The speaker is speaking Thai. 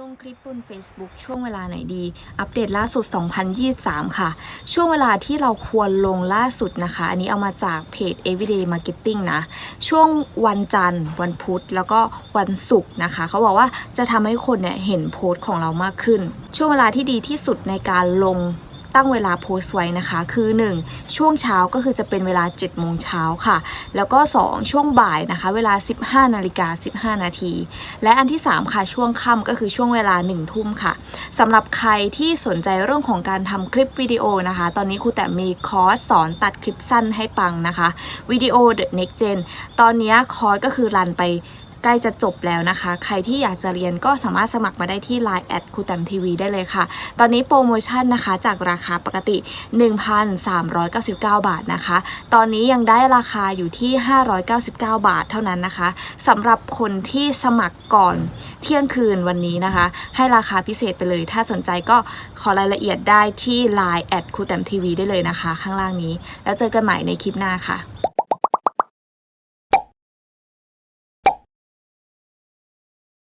ลงคลิปบน Facebook ช่วงเวลาไหนดี อัปเดตล่าสุด 2023 ค่ะ ช่วงเวลาที่เราควรลงล่าสุดนะคะ อันนี้เอามาจากเพจ Everyday Marketing นะ ช่วงวันจันทร์ วันพุธ แล้วก็วันศุกร์นะคะ เขาบอกว่าจะทำให้คนเนี่ยเห็นโพสต์ของเรามากขึ้น ช่วงเวลาที่ดีที่สุดในการลง ตั้งเวลาโพสต์ไว้นะคะ คือ 1 ช่วงเช้าก็คือจะเป็นเวลา7โมงเช้าค่ะ แล้วก็ 2 ช่วงบ่ายนะคะ เวลา 15นาฬิกา15 นาที และอันที่ 3 ค่ะช่วงค่ำก็คือช่วงเวลา 1 ทุ่มค่ะสำหรับใครที่สนใจเรื่องของการทำคลิปวิดีโอนะคะ ตอนนี้ครูแต่มีคอร์สสอนตัดคลิปสั้นให้ปังนะคะวิดีโอ The Next Gen ตอนนี้คอร์สก็คือรันไป ใกล้จะจบแล้วนะคะ ใครที่อยากจะเรียนก็สามารถสมัครมาได้ที่ Line แอดครูแตมทีวีได้เลยค่ะ ตอนนี้โปรโมชั่นนะคะจากราคาปกติ 1,399 บาทนะคะ ตอนนี้ยังได้ราคาอยู่ที่ 599 บาทเท่านั้นนะคะสำหรับคนที่สมัครก่อนเที่ยงคืนวันนี้นะคะ ให้ราคาพิเศษไปเลย ถ้าสนใจก็ขอรายละเอียดได้ที่ Line แอดครูแตมทีวีได้เลยนะคะ ข้างล่างนี้ แล้วเจอกันใหม่ในคลิปหน้าค่ะ